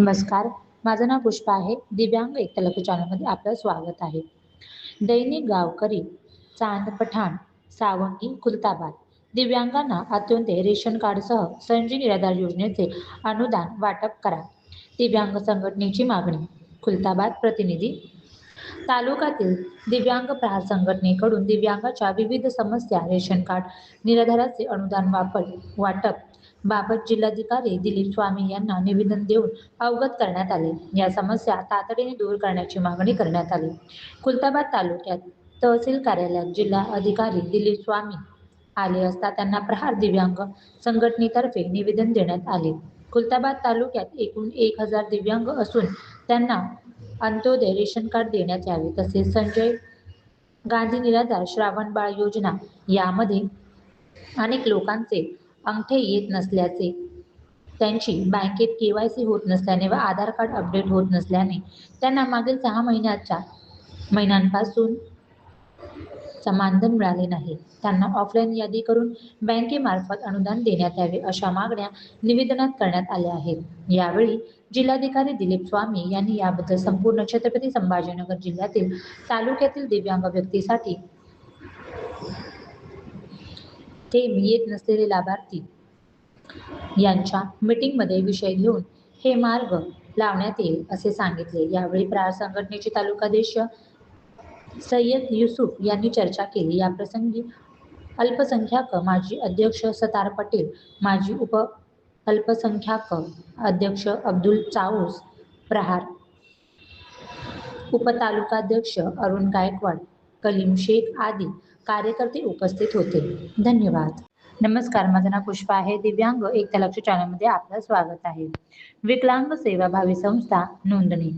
नमस्कार. माझं नाव पुष्पा आहे. दिव्यांग एकलक्ष चॅनलमध्ये आपलं स्वागत आहे. दैनिक गावकरी चांद पठाण सावंगी खुलताबाद. दिव्यांगांना अत्यंत रेशन कार्डसह संजय निराधार योजनेचे अनुदान वाटप करा. दिव्यांग संघटनेची मागणी. खुलताबाद प्रतिनिधी तालुक्यातील दिव्यांग प्रहार संघटनेकडून दिव्यांगाच्या विविध समस्या रेशन कार्ड निराधाराचे अनुदान वापर वाटप बाबत जिल्हाधिकारी दिलीप स्वामी यांना निवेदन देऊन अवगत करण्यात आले. या समस्या तातडीने दूर करण्याची मागणी करण्यात आली. खुलताबाद तालुक्यात तहसील कार्यालयात जिल्हा अधिकारी दिलीप स्वामी आले असता त्यांना प्रहार दिव्यांग संघटनेतर्फे निवेदन देण्यात आले. खुलताबाद तालुक्यात एकूण एक हजार दिव्यांग असून त्यांना अंत्योदय रेशन कार्ड देण्यात यावे. तसेच संजय गांधी निराधार श्रावण बाळ योजना यामध्ये अनेक लोकांचे अंगठे येत नसल्याचे त्यांची बँकेत केवायसी होत नसल्याने व आधार कार्ड अपडेट होत नसल्याने त्यांना मागील सहा महिन्याच्या महिन्यांपासून समाधान मिळाले नाही. त्यांना ऑफलाईन यादी करून बँकेमार्फत अनुदान देण्यात यावे अशा मागण्या निवेदनात करण्यात आल्या आहेत. यावेळी जिल्हाधिकारी दिलीप स्वामी यांनी याबद्दल संपूर्ण छत्रपती संभाजीनगर जिल्ह्यातील तालुक्यातील दिव्यांग व्यक्तीसाठी ते येत नसलेले लाभार्थी यांच्या मीटिंगमध्ये विषय घेऊन हे मार्ग लावण्यात येईल असे सांगितले. यावेळी प्रार संघटनेचे तालुकाध्यक्ष सय्यद युसुफ यांनी चर्चा केली. याप्रसंगी अल्पसंख्याक माजी अध्यक्ष सतार पटेल माजी उप अल्पसंख्याक अध्यक्ष अब्दुल चाऊस प्रहार उपतालुकाध्यक्ष अरुण गायकवाड कलीम शेख आदी कार्यकर्ते उपस्थित होते. धन्यवाद. नमस्कार. माझं नाव पुष्पा आहे. दिव्यांग एक लक्ष चॅनलमध्ये आपलं स्वागत आहे. विकलांग सेवाभावी संस्था नोंदणी.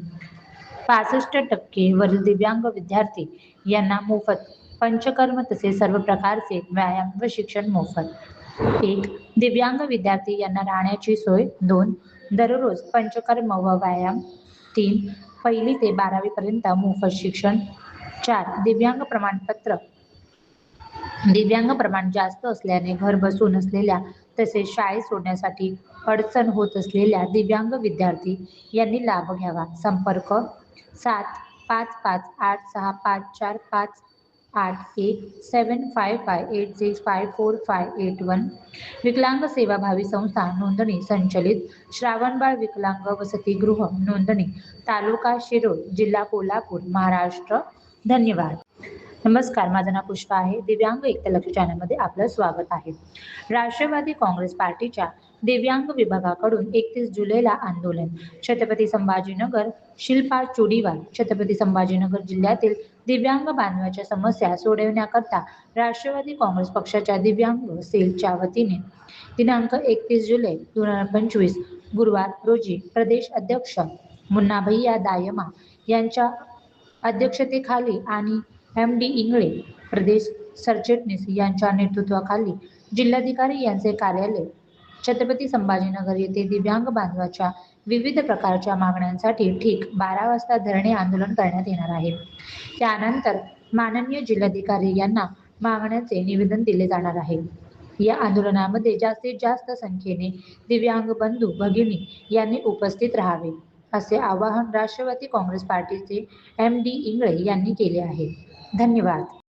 पासष्ट टक्के वरील दिव्यांग विद्यार्थी यांना मोफत पंचकर्म तसेच सर्व प्रकारचे व्यायाम व शिक्षण मोफत. एक दिव्यांग विद्यार्थी यांना राहण्याची सोय. दोन दररोज पंचकर्म व व्यायाम. तीन पहिली ते बारावी पर्यंत मोफत शिक्षण. चार दिव्यांग प्रमाणपत्र. दिव्यांग प्रमाण जास्त असल्याने घर बसून असलेल्या तसेच शाळेत सोडण्यासाठी अडचण होत असलेल्या दिव्यांग विद्यार्थी यांनी लाभ घ्यावा. संपर्क सात पाच पाच आठ सहा पाच चार पाच आठ एक seven five five eight six five four five eight one विकलांग सेवाभावी संस्था नोंदणी संचलित. श्रावणबाळ विकलांग वसतिगृह नोंदणी. तालुका शिरोळ जिल्हा कोल्हापूर महाराष्ट्र. धन्यवाद. नमस्कार माझं नाव पुष्पा आहे. दिव्यांग एकलक्ष चॅनलमध्ये आपलं स्वागत आहे. राष्ट्रवादी काँग्रेस पार्टीच्या दिव्यांग विभागाकडून एकतीस जुलैला आंदोलन. छत्रपती संभाजीनगर शिल्पा चुडीवाल छत्रपती संभाजीनगर जिल्ह्यातील दिव्यांग बांधवाच्या समस्या सोडवण्याकरता राष्ट्रवादी काँग्रेस पक्षाच्या दिव्यांग सेलच्या वतीने दिनांक एकतीस जुलै दोन हजार पंचवीस गुरुवार रोजी प्रदेश अध्यक्ष मुन्नाभैया दायमा यांच्या अध्यक्षतेखाली आणि एम डी इंगळे प्रदेश सरचिटणीस यांच्या नेतृत्वाखाली जिल्हाधिकारी यांचे कार्यालय छत्रपती संभाजीनगर येथे दिव्यांग बांधवाच्या विविध प्रकारच्या मागण्यांसाठी ठीक बारा वाजता धरणे आंदोलन करण्यात येणार आहे. त्यानंतर माननीय जिल्हाधिकारी यांना मागण्याचे निवेदन दिले जाणार आहे. या आंदोलनामध्ये जास्तीत जास्त संख्येने दिव्यांग बंधू भगिनी यांनी उपस्थित राहावे असे आवाहन राष्ट्रवादी काँग्रेस पार्टीचे एम डी इंगळे यांनी केले आहे. धन्यवाद.